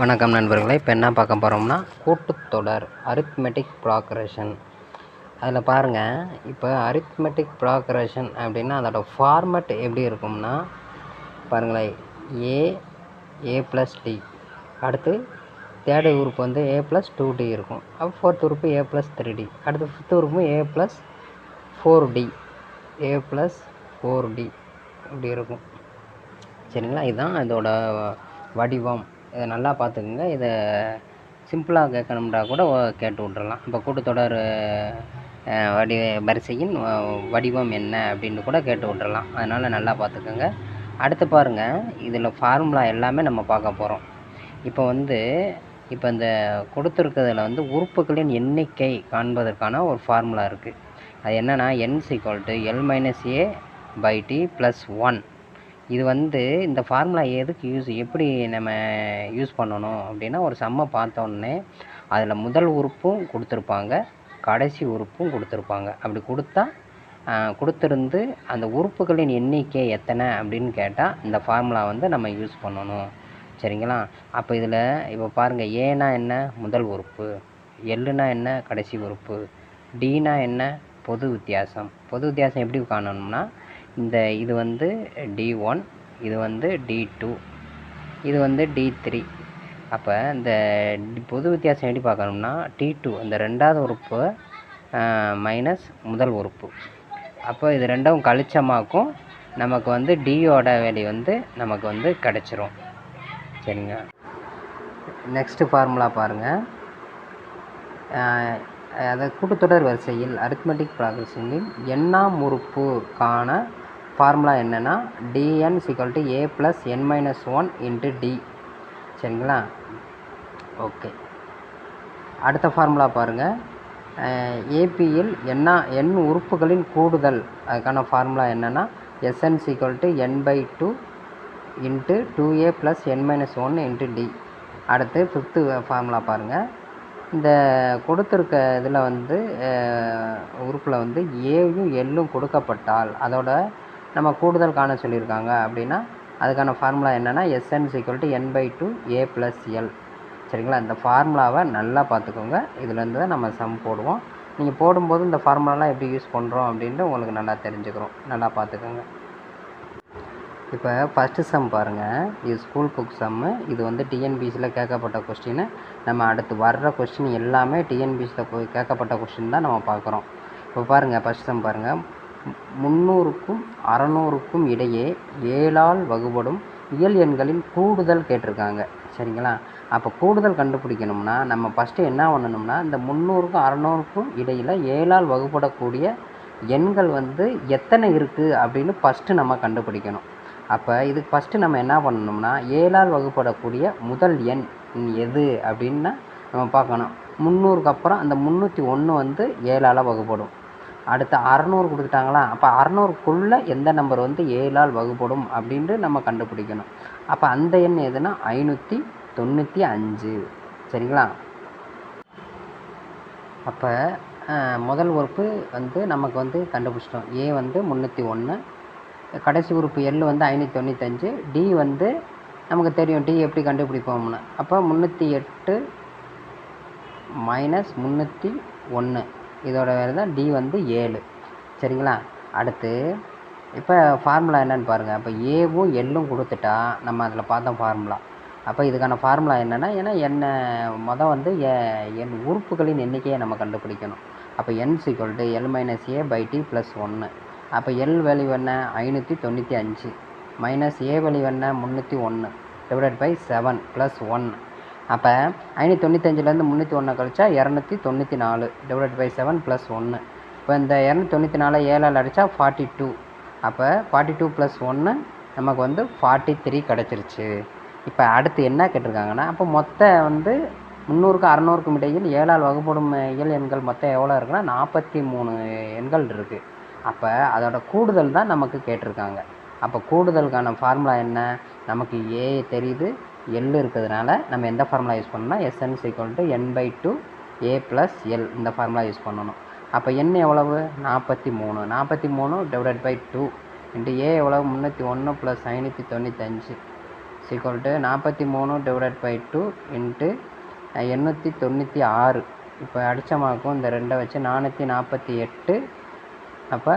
வணக்கம் நண்பர்களே இப்போ என்ன பார்க்க போகிறோம்னா கூட்டுத்தொடர் அரித்மெட்டிக் ப்ராக்ரேஷன் அதில் பாருங்கள் இப்போ அரித்மெட்டிக் ப்ராக்ரேஷன் அப்படின்னா அதோட ஃபார்மட் எப்படி இருக்கும்னா பாருங்களேன் ஏ ஏ ப்ளஸ் டி அடுத்து தேர்டு உறுப்பு வந்து ஏ ப்ளஸ் டூ டி இருக்கும். அப்போ ஃபோர்த் உறுப்பு ஏ ப்ளஸ் த்ரீ டி அடுத்து fifth group A plus four D A plus four D இப்படி இருக்கும். சரிங்களா? இதுதான் இதோட வடிவம். இதை நல்லா பார்த்துக்குங்க. இதை சிம்பிளாக கேட்கணும்னா கூட கேட்டு விட்றலாம் இப்போ கூட்டத்தொடர் வடி வரிசையின் வ- வடிவம் என்ன அப்படின்னு கூட கேட்டு விட்றலாம் அதனால் நல்லா பார்த்துக்கோங்க. அடுத்து பாருங்கள் இதில் ஃபார்முலா எல்லாமே நம்ம பார்க்க போகிறோம் இப்போ வந்து இப்போ இந்த கொடுத்துருக்கிறதுல வந்து உறுப்புகளின் எண்ணிக்கை காண்பதற்கான ஒரு ஃபார்முலா இருக்குது அது என்னென்னா N equal to L minus A by D plus one இது வந்து இந்த ஃபார்முலா எதுக்கு யூஸ் எப்படி நம்ம யூஸ் பண்ணணும் அப்படின்னா ஒரு சம்மை பார்த்தோன்னே அதில் முதல் உறுப்பும் கொடுத்துருப்பாங்க கடைசி உறுப்பும் கொடுத்துருப்பாங்க. அப்படி கொடுத்தா கொடுத்துருந்து அந்த உறுப்புகளின் எண்ணிக்கை எத்தனை அப்படின்னு கேட்டால் இந்த ஃபார்முலா வந்து நம்ம யூஸ் பண்ணணும். சரிங்களா? அப்போ இதில் இப்போ பாருங்கள் ஏனா என்ன? முதல் உறுப்பு. எல்லுனா என்ன? கடைசி உறுப்பு. டீனா என்ன? பொது வித்தியாசம். பொது வித்தியாசம் எப்படி காணணும்னா இந்த இது வந்து டி ஒன் இது வந்து டி டூ இது வந்து டி த்ரீ அப்போ இந்த டி- பொது வித்தியாசம் எப்படி பார்க்கணும்னா டி டூ இந்த ரெண்டாவது உறுப்பு மைனஸ் முதல் உறுப்பு. அப்போ இது ரெண்டும் கழிச்சமாக்கும் நமக்கு வந்து டியோட வேல்யூ வந்து நமக்கு வந்து கிடச்சிரும். சரிங்க நெக்ஸ்ட்டு ஃபார்முலா பாருங்கள் அதை கூட்டுத்தொடர் வரிசையில் அரித்மெட்டிக் ப்ராக்ரஷனில் எண்ணாம் உறுப்புக்கான ஃபார்முலா என்னென்னா TN equal to A plus N minus one into D சரிங்களா? ஓகே அடுத்த ஃபார்முலா பாருங்கள் ஏபியில் என்ன எண் உறுப்புகளின் கூடுதல் அதுக்கான ஃபார்முலா என்னென்னா SN equal to N by two into two A plus N minus one into D அடுத்து ஃபிஃப்த்து ஃபார்முலா பாருங்கள் இந்த கொடுத்துருக்க இதில் வந்து உறுப்பில் வந்து ஏயும் எல்லும் கொடுக்கப்பட்டால் அதோட நம்ம கூடுதல் காண சொல்லியிருக்காங்க அப்படின்னா அதுக்கான ஃபார்முலா என்னென்னா SN equal to N by two A plus L சரிங்களா? இந்த ஃபார்முலாவை நல்லா பார்த்துக்கோங்க. இதுலேருந்து தான் நம்ம சம் போடுவோம். நீங்கள் போடும்போது இந்த ஃபார்முலாலாம் எப்படி யூஸ் பண்ணுறோம் அப்படின்ட்டு உங்களுக்கு நல்லா தெரிஞ்சுக்கிறோம். நல்லா பார்த்துக்கோங்க. இப்போ ஃபஸ்ட்டு சம் பாருங்கள் இது ஸ்கூல் புக் சம்மு இது வந்து டிஎன்பிசியில் கேட்கப்பட்ட கொஸ்டின் நம்ம அடுத்து வர்ற கொஸ்டின் எல்லாமே டிஎன்பிசியில் போய் கேட்கப்பட்ட கொஸ்டின் தான் நம்ம பார்க்குறோம். இப்போ பாருங்கள் ஃபஸ்ட் சம் பாருங்கள் முந்நூறுக்கும் அறநூறுக்கும் இடையே ஏழால் வகுபடும் இயல் எண்களின் கூடுதல் கேட்டிருக்காங்க. சரிங்களா? அப்போ கூடுதல் கண்டுபிடிக்கணும்னா நம்ம ஃபஸ்ட்டு என்ன பண்ணணும்னா இந்த முந்நூறுக்கும் அறநூறுக்கும் இடையில் ஏழால் வகுப்படக்கூடிய எண்கள் வந்து எத்தனை இருக்குது அப்படின்னு ஃபஸ்ட்டு நம்ம கண்டுபிடிக்கணும். அப்போ இதுக்கு ஃபஸ்ட்டு நம்ம என்ன பண்ணணும்னா ஏழால் வகுப்படக்கூடிய முதல் எண் எது அப்படின்னா நம்ம பார்க்கணும். முந்நூறுக்கு அப்புறம் அந்த முந்நூற்றி ஒன்று வந்து ஏழால் வகுப்படும் அடுத்து அறநூறு கொடுத்துட்டாங்களா? அப்போ அறநூறுக்குள்ளே எந்த நம்பர் வந்து ஏழால் வகுப்படும் அப்படின்ட்டு நம்ம கண்டுபிடிக்கணும். அப்போ அந்த எண் எதுனா ஐநூற்றி தொண்ணூற்றி அஞ்சு. சரிங்களா? அப்போ முதல் உறுப்பு வந்து நமக்கு வந்து கண்டுபிடிச்சிட்டோம். ஏ வந்து முந்நூற்றி ஒன்று கடைசி உறுப்பு எல் வந்து ஐநூற்றி தொண்ணூத்தஞ்சு டி வந்து நமக்கு தெரியும். டி எப்படி கண்டுபிடிப்போம்னு. அப்போ முந்நூற்றி எட்டு மைனஸ் முந்நூற்றி ஒன்று இதோட வேறு தான் டி வந்து ஏழு. சரிங்களா? அடுத்து இப்போ ஃபார்முலா என்னன்னு பாருங்கள் அப்போ ஏவும் எல்லும் கொடுத்துட்டா நம்ம அதில் பார்த்தோம் ஃபார்முலா அப்போ இதுக்கான ஃபார்முலா என்னென்னா ஏன்னா என்ன மொதல் வந்து என் உறுப்புகளின் எண்ணிக்கையை நம்ம கண்டுபிடிக்கணும். அப்போ N equal to L minus A by D plus ஒன்று அப்போ எல் வேல்யூ என்ன? ஐநூற்றி தொண்ணூற்றி அஞ்சு. மைனஸ் ஏ வேல்யூ என்ன? முந்நூற்றி ஒன்று divided by seven plus one அப்போ ஐநூற்றி தொண்ணூத்தஞ்சிலேருந்து முந்நூற்றி ஒன்று கழிச்சா இரநூத்தி தொண்ணூற்றி நாலு டிவைட் பை செவன் ப்ளஸ் ஒன்று இப்போ இந்த இரநூத்தி தொண்ணூற்றி நாலு ஏழால் அடித்தா ஃபார்ட்டி டூ அப்போ ஃபார்ட்டி டூ ப்ளஸ் ஒன்று நமக்கு வந்து ஃபார்ட்டி த்ரீ கிடச்சிருச்சு. இப்போ அடுத்து என்ன கேட்டிருக்காங்கன்னா அப்போ மொத்த வந்து முந்நூறுக்கும் அறநூறுக்கும் இடையில் ஏழால் வகுப்படும் இயல் எண்கள் மொத்தம் எவ்வளோ இருக்குன்னா நாற்பத்தி மூணு எண்கள் இருக்குது அப்போ அதோட கூடுதல் தான் நமக்கு கேட்டிருக்காங்க. அப்போ கூடுதலுக்கான ஃபார்முலா என்ன? நமக்கு ஏ தெரியுது எல் இருக்கிறதுனால நம்ம எந்த ஃபார்முலா யூஸ் பண்ணணும்னா SN equal to N by two A plus L இந்த ஃபார்முலா யூஸ் பண்ணணும். அப்போ என் எவ்வளவு? நாற்பத்தி மூணு. நாற்பத்தி மூணு divided by two into A எவ்வளவு? முந்நூற்றி ஒன்று ப்ளஸ் ஐநூற்றி தொண்ணூத்தஞ்சு. சீக்குவல் டு நாற்பத்தி மூணு டிவைடட் பை டூ இன்ட்டு எண்ணூற்றி தொண்ணூற்றி ஆறு. இப்போ அடித்தமாக்கும் இந்த ரெண்டை வச்சு நானூற்றி நாற்பத்தி எட்டு. அப்போ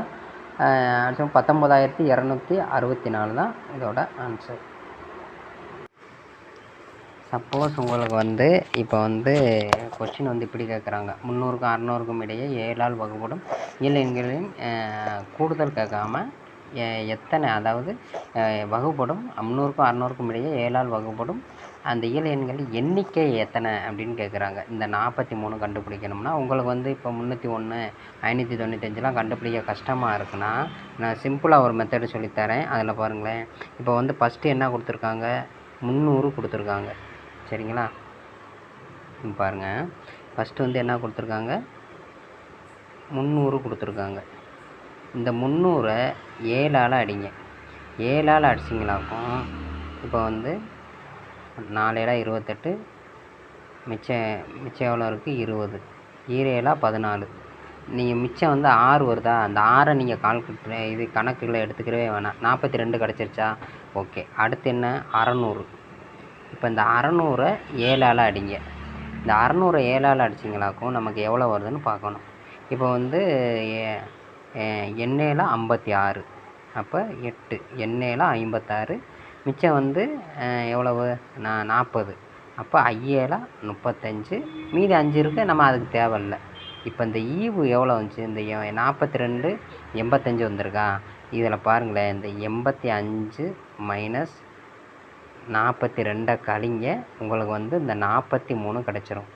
அடித்தம் பத்தொம்போதாயிரத்தி இரநூத்தி அறுபத்தி நாலு தான் இதோட ஆன்சர் சப்போஸ் உங்களுக்கு வந்து இப்போ வந்து கொஸ்டின் வந்து இப்படி கேட்குறாங்க முந்நூறுக்கும் அறநூறுக்கும் இடையே ஏழால் வகுப்படும் இயல் எண்களின் கூடுதல் கேட்காம எத்தனை அதாவது வகுப்படும் முந்நூறுக்கும் அறநூறுக்கும் இடையே ஏழால் வகுப்படும் அந்த இயல் எண்கள் எண்ணிக்கை எத்தனை அப்படின்னு கேட்குறாங்க இந்த நாற்பத்தி மூணு கண்டுபிடிக்கணும்னா உங்களுக்கு வந்து இப்போ முந்நூற்றி ஒன்று ஐநூற்றி தொண்ணூத்தஞ்சுலாம் கண்டுபிடிக்க கஷ்டமாக இருக்குன்னா நான் சிம்பிளாக ஒரு மெத்தடு சொல்லித்தரேன் அதில் பாருங்களேன். இப்போ வந்து ஃபஸ்ட்டு என்ன கொடுத்துருக்காங்க? முந்நூறு கொடுத்துருக்காங்க. சரிங்களா? பாருங்கள் ஃபஸ்ட்டு வந்து என்ன கொடுத்துருக்காங்க? முந்நூறு கொடுத்துருக்காங்க. இந்த முந்நூறை ஏழால் அடிங்க. ஏழால் அடிச்சிங்களாக்கும் இப்போ வந்து நாலு இருபத்தெட்டு மிச்சம் மிச்சம் எவ்வளோ இருக்குது இருபது. ஈரேழா பதினாலு. நீங்கள் மிச்சம் வந்து ஆறு வருதா? அந்த ஆறை நீங்கள் கால்குலேட் இது கணக்குகளை எடுத்துக்கிறவே வேணாம். நாற்பத்தி ரெண்டு கிடச்சிருச்சா? ஓகே. அடுத்து என்ன? அறநூறு. இப்போ இந்த அறநூறை ஏழால் அடிங்க. இந்த அறநூறை ஏழால் அடிச்சிங்களாக்கும் நமக்கு எவ்வளோ வருதுன்னு பார்க்கணும். இப்போ வந்து எ- ஐம்பத்தி ஆறு அப்போ எட்டு எண்ணெயில் ஐம்பத்தாறு. மிச்சம் வந்து எவ்வளவு? நான் நாற்பது. அப்போ ஐயேல முப்பத்தஞ்சு. மீதி அஞ்சு இருக்குது நம்ம அதுக்கு தேவையில்ல. இப்போ இந்த ஈவு எவ்வளோ வந்துச்சு? இந்த நாற்பத்தி ரெண்டு எண்பத்தஞ்சு வந்திருக்கா. இதில் பாருங்களேன் இந்த எண்பத்தி அஞ்சு மைனஸ் நாற்பத்தி ரெண்டை கழிங்க உங்களுக்கு வந்து இந்த நாற்பத்தி மூணு கிடச்சிரும்.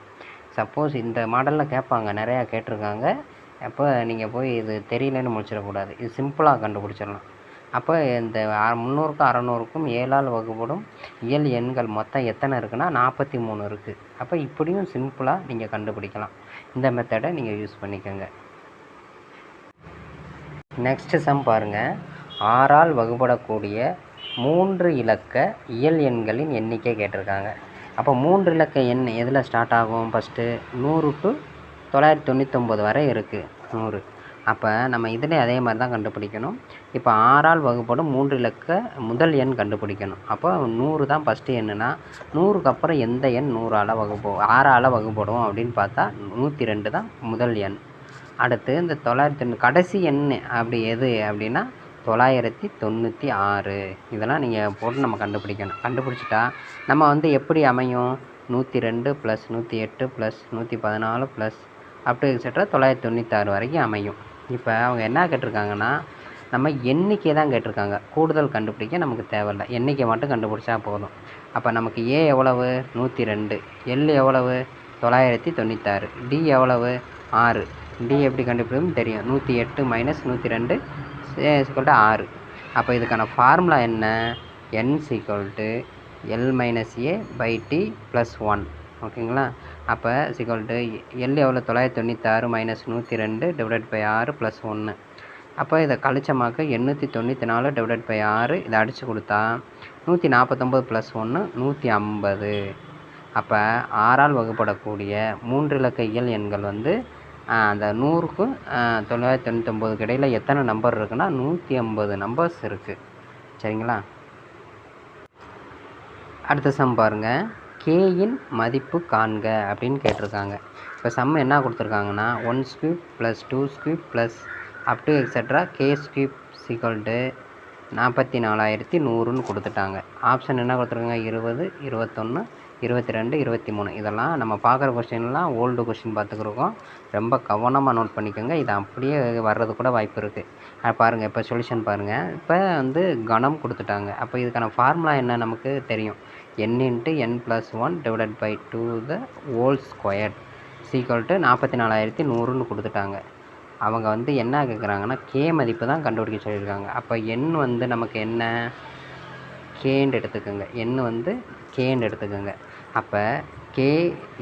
சப்போஸ் இந்த மாடலில் கேட்பாங்க நிறையா கேட்டிருக்காங்க. அப்போ நீங்கள் போய் இது தெரியலன்னு முடிச்சிடக்கூடாது. இது சிம்பிளாக கண்டுபிடிச்சிடலாம். அப்போ இந்த முந்நூறுக்கும் அறநூறுக்கும் ஏழால் வகுப்படும் இயல் எண்கள் மொத்தம் எத்தனை இருக்குன்னா நாற்பத்தி மூணு இருக்குது அப்போ இப்படியும் சிம்பிளாக நீங்கள் கண்டுபிடிக்கலாம். இந்த மெத்தடை நீங்கள் யூஸ் பண்ணிக்கோங்க. நெக்ஸ்ட் சம் பாருங்கள் ஆறால் வகுப்படக்கூடிய மூன்று இலக்க இயல் எண்களின் எண்ணிக்கை கேட்டிருக்காங்க. அப்போ மூன்று இலக்க எண் எதில் ஸ்டார்ட் ஆகும்? ஃபஸ்ட்டு நூறு டு தொள்ளாயிரத்தி தொண்ணூத்தொம்பது வரை இருக்குது நூறு. அப்போ நம்ம இதில் அதே மாதிரி தான் கண்டுபிடிக்கணும். இப்போ ஆறால் வகுப்படும் மூன்று இலக்க முதல் எண் கண்டுபிடிக்கணும். அப்போ நூறு தான் ஃபஸ்ட்டு எண்ணுனா நூறுக்கு அப்புறம் எந்த எண் நூறால் வகுப்போம் ஆறால் வகுப்படும் அப்படின்னு பார்த்தா நூற்றி ரெண்டு தான் முதல் எண். அடுத்து இந்த தொள்ளாயிரத்தி கடைசி எண் அப்படி எது அப்படின்னா தொள்ளாயிரத்தி தொண்ணூற்றி ஆறு. இதெல்லாம் நீங்கள் போட்டு நம்ம கண்டுபிடிக்கணும். கண்டுபிடிச்சிட்டா நம்ம வந்து எப்படி அமையும்? நூற்றி ரெண்டு ப்ளஸ் நூற்றி எட்டு ப்ளஸ் நூற்றி பதினாலு ப்ளஸ் அப்படி எக்ஸட்ரா தொள்ளாயிரத்தி தொண்ணூற்றாறு வரைக்கும் அமையும். இப்போ அவங்க என்ன கேட்டிருக்காங்கன்னா நம்ம எண்ணிக்கை தான் கேட்டிருக்காங்க. கூடுதல் கண்டுபிடிக்க நமக்கு தேவையில்ல. எண்ணிக்கை மட்டும் கண்டுபிடிச்சா போதும். அப்போ நமக்கு ஏ எவ்வளவு? நூற்றி ரெண்டு எல் எவ்வளவு? தொள்ளாயிரத்தி தொண்ணூற்றாறு டி எவ்வளவு? ஆறு. டி எப்படி கண்டுபிடிக்கும் தெரியும். நூற்றி எட்டு மைனஸ் நூற்றி ரெண்டு சீக்வல் டு ஆறு அப்போ இதுக்கான ஃபார்முலா என்ன? N equal to L minus A by D plus one ஓகேங்களா? அப்போ சீக்வல் டு எல் எவ்வளோ தொள்ளாயிரத்தி தொண்ணூத்தாறு மைனஸ் நூற்றி ரெண்டு டிவைட் பை ஆறு ப்ளஸ் ஒன்று அப்போ இதை கழிச்சமாக்க எண்ணூற்றி தொண்ணூற்றி நாலு டிவைட் பை ஆறு இதை அடித்து கொடுத்தா நூற்றி நாற்பத்தொம்பது ப்ளஸ் ஒன்று நூற்றி ஐம்பது. அப்போ ஆறால் வகுப்படக்கூடிய மூன்று இலக்க இயல் எண்கள் வந்து அந்த நூறுக்கும் தொள்ளாயிரத்தி தொண்ணூற்றொம்போதுக்கு இடையில் எத்தனை நம்பர் இருக்குன்னா நூற்றி ஐம்பது நம்பர்ஸ் இருக்குது சரிங்களா? அடுத்த சம் பாருங்கள் கேயின் மதிப்பு காண்க அப்படின்னு கேட்டிருக்காங்க. இப்போ சம் என்ன கொடுத்துருக்காங்கன்னா one cube plus two cube plus up to extra K cube equal நாற்பத்தி நாலாயிரத்தி நூறுன்னு கொடுத்துட்டாங்க. ஆப்ஷன் என்ன கொடுத்துருக்காங்க? இருபது இருபத்தொன்று இருபத்தி ரெண்டு இருபத்தி மூணு. இதெல்லாம் நம்ம பார்க்குற கொஸ்டின்லாம் ஓல்டு கொஸ்டின் பார்த்துக்குருக்கோம். ரொம்ப கவனமாக நோட் பண்ணிக்கோங்க. இது அப்படியே வர்றது கூட வாய்ப்பு இருக்குது பாருங்கள் இப்போ சொல்யூஷன் பாருங்கள் இப்போ வந்து கணம் கொடுத்துட்டாங்க. அப்போ இதுக்கான ஃபார்முலா என்ன நமக்கு தெரியும்? N into N plus one divided by two the whole square equal to நாற்பத்தி நாலாயிரத்தி நூறுன்னு கொடுத்துட்டாங்க. அவங்க வந்து என்ன கேட்குறாங்கன்னா கே மதிப்பு தான் கண்டுபிடிக்க சொல்லியிருக்காங்க. அப்போ எண் வந்து நமக்கு என்ன? கேன்னு எடுத்துக்கோங்க. எண் வந்து கேன்னு எடுத்துக்கோங்க. அப்போ K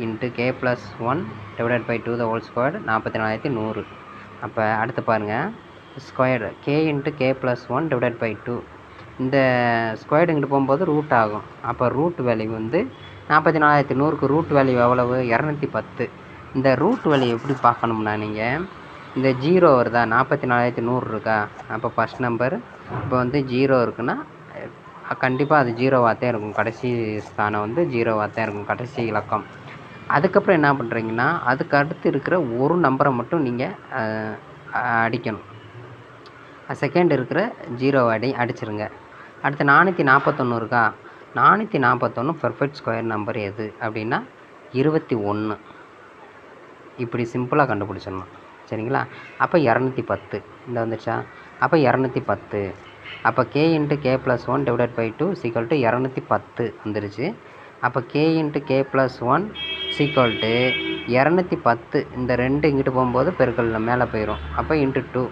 into K plus one divided by two the whole square நாற்பத்தி நாலாயிரத்தி நூறு. அப்போ அடுத்து பாருங்கள் squared K into K plus one divided by two இந்த ஸ்கொயர் இங்கிட்டு போகும்போது ரூட் ஆகும். அப்போ ரூட் வேல்யூ வந்து நாற்பத்தி நாலாயிரத்தி நூறுக்கு ரூட் வேல்யூ எவ்வளவு? இரநூத்தி பத்து. இந்த ரூட் வேல்யூ எப்படி பார்க்கணும்னா நீங்கள் இந்த ஜீரோ வருதா? நாற்பத்தி நாலாயிரத்தி நூறு இருக்கா? அப்போ ஃபஸ்ட் நம்பர் இப்போ வந்து ஜீரோ இருக்குன்னா கண்டிப்பாக அது ஜீரோவாக தான் இருக்கும். கடைசி ஸ்தானம் வந்து ஜீரோவாக தான் இருக்கும். கடைசி இலக்கம். அதுக்கப்புறம் என்ன பண்ணுறீங்கன்னா அதுக்கு அடுத்து இருக்கிற ஒரு நம்பரை மட்டும் நீங்கள் அடிக்கணும். செகண்ட் இருக்கிற ஜீரோவை அடி அடிச்சிருங்க. அடுத்து நானூற்றி நாற்பத்தொன்று இருக்கா? நானூற்றி நாற்பத்தொன்று பெர்ஃபெக்ட் ஸ்கொயர் நம்பர் எது? அப்படின்னா இருபத்தி ஒன்று இப்படி சிம்பிளாக கண்டுபிடிச்சிடணும். சரிங்களா? அப்போ இரநூத்தி பத்து. இந்த வந்துச்சா அப்போ இரநூத்தி பத்து. அப்போ K into K plus one divide by two equal to இரநூத்தி பத்து வந்துருச்சு. அப்போ K into K plus one equal to இரநூத்தி பத்து. இந்த ரெண்டு இங்கிட்டு போகும்போது பெருக்கல் மேலே போயிடும் அப்போ இன்ட்டு டூ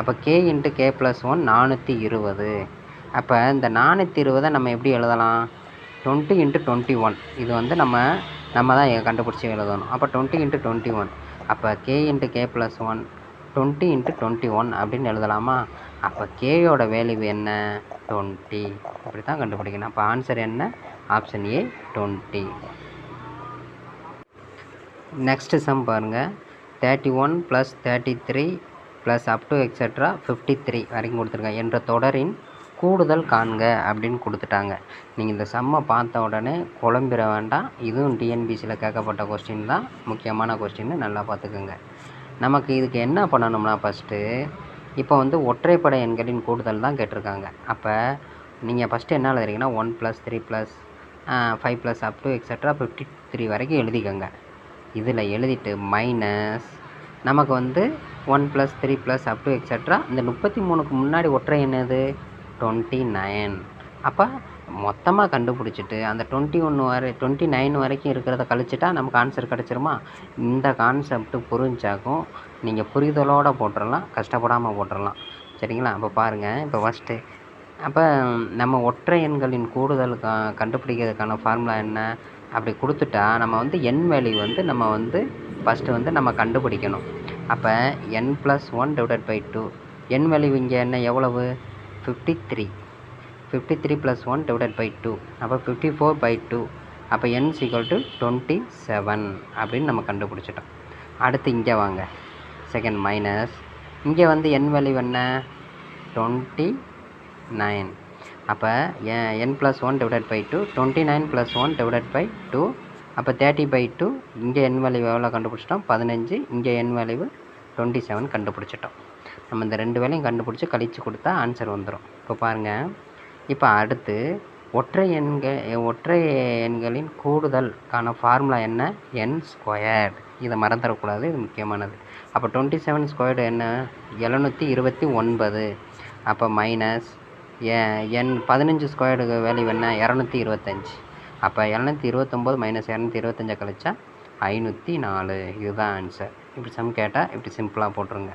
அப்போ K into K plus one நானூற்றி இருபது. அப்போ இந்த நானூற்றி இருபதை நம்ம எப்படி எழுதலாம்? டுவெண்ட்டி இன்ட்டு டுவெண்ட்டி ஒன் இது வந்து நம்ம நம்ம தான் கண்டுபிடிச்சி எழுதணும். அப்போ டுவெண்ட்டி இன்ட்டு டுவெண்ட்டி ஒன் அப்போ K into K plus one twenty into twenty one அப்படின்னு எழுதலாமா? அப்போ கேயோட வேல்யூ என்ன? டுவெண்ட்டி. இப்படி தான் கண்டுபிடிக்கணும். அப்போ ஆன்சர் என்ன? Option A twenty. Next sum பாருங்கள் thirty one plus thirty three plus up to extra fifty three வரைக்கும் கொடுத்துருக்காங்க. என்ற தொடரின் கூடுதல் காண்க அப்படின்னு கொடுத்துட்டாங்க. நீங்கள் இந்த சம்மை பார்த்த உடனே குழம்பிட வேண்டாம். இதுவும் டிஎன்பிசியில் கேட்கப்பட்ட கொஸ்டின் தான். முக்கியமான கொஸ்டின்னு நல்லா பார்த்துக்குங்க. நமக்கு இதுக்கு என்ன பண்ணணும்னா ஃபஸ்ட்டு இப்போ வந்து ஒற்றைப்படை எண்களின் கூடுதல் தான் கேட்டிருக்காங்க. அப்போ நீங்கள் ஃபஸ்ட்டு என்ன எழுதுறீங்கன்னா one plus three plus five plus up to extra fifty three வரைக்கும் எழுதிக்கோங்க. இதில் எழுதிட்டு மைனஸ் நமக்கு வந்து one plus three plus up to extra இந்த முப்பத்தி மூணுக்கு முன்னாடி ஒற்றை என்னது டுவெண்ட்டி நைன் அப்போ மொத்தமாக கண்டுபிடிச்சிட்டு அந்த டுவெண்ட்டி ஒன்று வரை டுவெண்ட்டி நைன் வரைக்கும் இருக்கிறத கழிச்சிட்டா நமக்கு ஆன்சர் கிடச்சிருமா? இந்த கான்செப்ட் புரிஞ்சாக்கும் நீங்கள் புரிதலோடு போட்டுடலாம் கஷ்டப்படாமல் போட்டுடலாம் சரிங்களா? அப்போ பாருங்கள் இப்போ ஃபஸ்ட்டு அப்போ நம்ம ஒற்றை எண்களின் கூடுதல் க கண்டுபிடிக்கிறதுக்கான ஃபார்முலா என்ன? அப்படி கொடுத்துட்டா நம்ம வந்து எண் வேல்யூ வந்து நம்ம வந்து ஃபஸ்ட்டு வந்து நம்ம கண்டுபிடிக்கணும். அப்போ n plus one divided by two n value இங்கே என்ன? எவ்வளவு? Fifty three fifty three plus one divided by two அப்போ ஃபிஃப்டி ஃபோர் பை டூ அப்போ n equal to twenty seven அப்படின்னு நம்ம கண்டுபிடிச்சிட்டோம். அடுத்து இங்கே வாங்க. செகண்ட் மைனஸ் இங்கே வந்து என் வேல்யூ என்ன? டுவெண்ட்டி நைன் அப்போ n plus one divided by two twenty nine plus one divided by two அப்போ தேர்ட்டி பை டூ இங்கே என் வேல்யூ எவ்வளோ கண்டுபிடிச்சிட்டோம்? பதினஞ்சு. இங்கே என் வேல்யூ டுவெண்ட்டி செவன் கண்டுபிடிச்சிட்டோம். நம்ம இந்த ரெண்டு வேலையும் கண்டுபிடிச்சி கழித்து கொடுத்தா ஆன்சர் வந்துடும் இப்போ பாருங்கள் இப்போ அடுத்து ஒற்றை எண்கள் ஒற்றை எண்களின் கூடுதலுக்கான ஃபார்முலா என்ன? என் ஸ்கொயர்டு இதை மறந்துடக்கூடாது இது முக்கியமானது. அப்போ டுவெண்ட்டி செவன் ஸ்கொயர்டு என்ன? எழுநூற்றி இருபத்தி ஒன்பது. அப்போ மைனஸ் என் பதினஞ்சு ஸ்கொயர்டு வேல்யூ என்ன? இரநூத்தி இருபத்தஞ்சி. அப்போ இரநூத்தி இருபத்தொம்போது மைனஸ் இரநூத்தி இருபத்தஞ்சை கழிச்சா ஐநூற்றி நாலு. இதுதான் ஆன்சர் இப்படி சம் கேட்டால் இப்படி சிம்பிளாக போட்டுருங்க.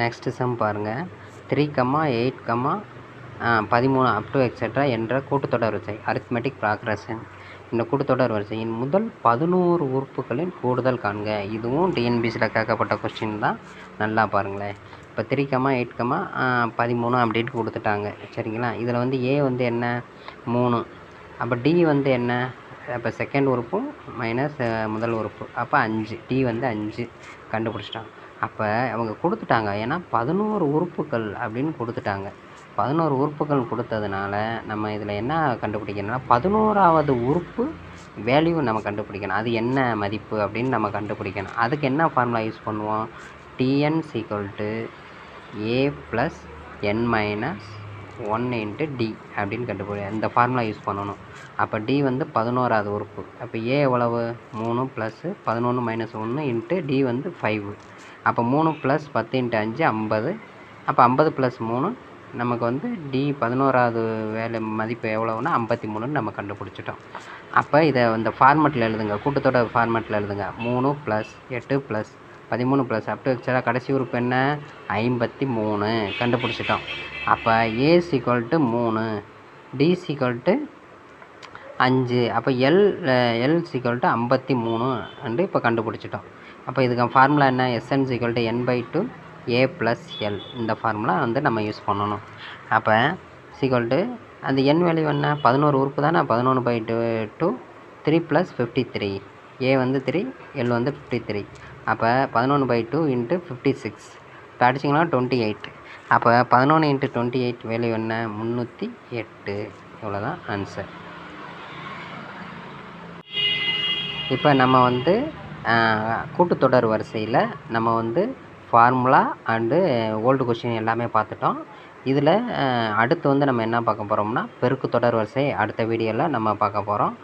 நெக்ஸ்ட்டு சம் பாருங்கள் த்ரீ கம்மா எயிட் கம்மா பதிமூணு அப் டு எக்ஸெட்ரா என்ற கூட்டுத்தொடர் வரிசை. அரித்மெட்டிக் ப்ராக்ரஷன் இந்த கூட்டுத்தொடர் வரிசையின் முதல் பதினோரு உறுப்புகளின் கூடுதல் காண்க. இதுவும் டிஎன்பிசியில் கேட்கப்பட்ட கொஸ்டின் தான். நல்லா பாருங்களேன். இப்போ த்ரீ கம்மா எயிட் கம்மா பதிமூணு அப்படின்னு கொடுத்துட்டாங்க. சரிங்களா? இதில் வந்து ஏ வந்து என்ன? மூணு. அப்போ டி வந்து என்ன? அப்போ செகண்ட் உறுப்பும் மைனஸ் முதல் உறுப்பு. அப்போ அஞ்சு. டி வந்து அஞ்சு. கண்டுபிடிச்சிட்டாங்க அப்போ அவங்க கொடுத்துட்டாங்க. ஏன்னா பதினோரு உறுப்புகள் அப்படின்னு கொடுத்துட்டாங்க. பதினோரு உறுப்புகள் கொடுத்ததுனால நம்ம இதில் என்ன கண்டுபிடிக்கணும்னா பதினோராவது உறுப்பு வேல்யூ நம்ம கண்டுபிடிக்கணும். அது என்ன மதிப்பு அப்படின்னு நம்ம கண்டுபிடிக்கணும். அதுக்கு என்ன ஃபார்முலா யூஸ் பண்ணுவோம்? T n equal to A plus n minus one into D அப்படின்னு கண்டுபிடி இந்த ஃபார்முலா யூஸ் பண்ணணும். அப்போ டி வந்து பதினோராவது உறுப்பு. அப்போ ஏ எவ்வளவு? மூணு ப்ளஸ்ஸு பதினொன்று மைனஸ் ஒன்று இன்ட்டு டி வந்து ஃபைவு அப்போ மூணு ப்ளஸ் பத்து இன்ட்டு அஞ்சு ஐம்பது. அப்போ ஐம்பது ப்ளஸ் மூணு நமக்கு வந்து டி பதினோராவது வேலை மதிப்பு எவ்வளோன்னா ஐம்பத்தி மூணுன்னு நம்ம கண்டுபிடிச்சிட்டோம். அப்போ இதை இந்த ஃபார்மெட்டில் எழுதுங்க கூட்டத்தோட ஃபார்மெட்டில் எழுதுங்க. மூணு ப்ளஸ் எட்டு ப்ளஸ் பதிமூணு ப்ளஸ் அப் டு கடைசி உறுப்பு என்ன? ஐம்பத்தி மூணு. கண்டுபிடிச்சிட்டோம். அப்போ ஏ சீக்வல் டு மூணு டி சீக்வல் டு அஞ்சு. அப்போ எல் எல் சீக்வல் டு ஐம்பத்தி மூணு. அண்டு இப்போ கண்டுபிடிச்சிட்டோம். அப்போ இதுக்கு ஃபார்முலா என்ன? S n equal to n by two A plus L இந்த ஃபார்முலா வந்து நம்ம யூஸ் பண்ணணும். அப்போ சீக்வல் டு அந்த என் வேல்யூ என்ன? பதினோரு உறுப்பு தானே? பதினொன்று by two two three plus fifty three A வந்து த்ரீ எல் வந்து ஃபிஃப்டி த்ரீ அப்போ பதினொன்று by two into fifty six இப்போ அடிச்சிங்கன்னா டுவெண்ட்டி எயிட் அப்போ பதினொன்று இன்ட்டு டுவெண்ட்டி எயிட் வேல்யூ என்ன? முந்நூற்றி எட்டு. இவ்வளோ தான் ஆன்சர் இப்போ நம்ம வந்து கூட்டுத்தொடர் வரிசையில் நம்ம வந்து ஃபார்முலா அண்டு ஓல்டு கொஷின் எல்லாமே பார்த்துட்டோம். இதில் அடுத்து வந்து நம்ம என்ன பார்க்க போகிறோம்னா பெருக்கு தொடர் வரிசை அடுத்த வீடியோவில் நம்ம பார்க்க போகிறோம்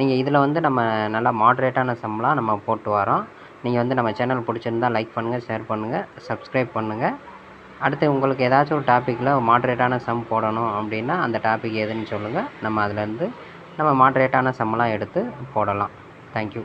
நீங்கள் இதில் வந்து நம்ம நல்லா மாட்ரேட்டான சம்லாம் நம்ம போட்டு வரோம். நீங்கள் வந்து நம்ம சேனல் பிடிச்சிருந்தா லைக் பண்ணுங்கள் ஷேர் பண்ணுங்கள் சப்ஸ்கிரைப் பண்ணுங்கள் அடுத்து உங்களுக்கு ஏதாச்சும் ஒரு டாப்பிக்கில் மாட்ரேட்டான சம் போடணும் அப்படின்னா அந்த டாபிக் எதுன்னு சொல்லுங்கள் நம்ம அதுலேருந்து நம்ம மாட்ரேட்டான சம்லாம் எடுத்து போடலாம். தேங்க்யூ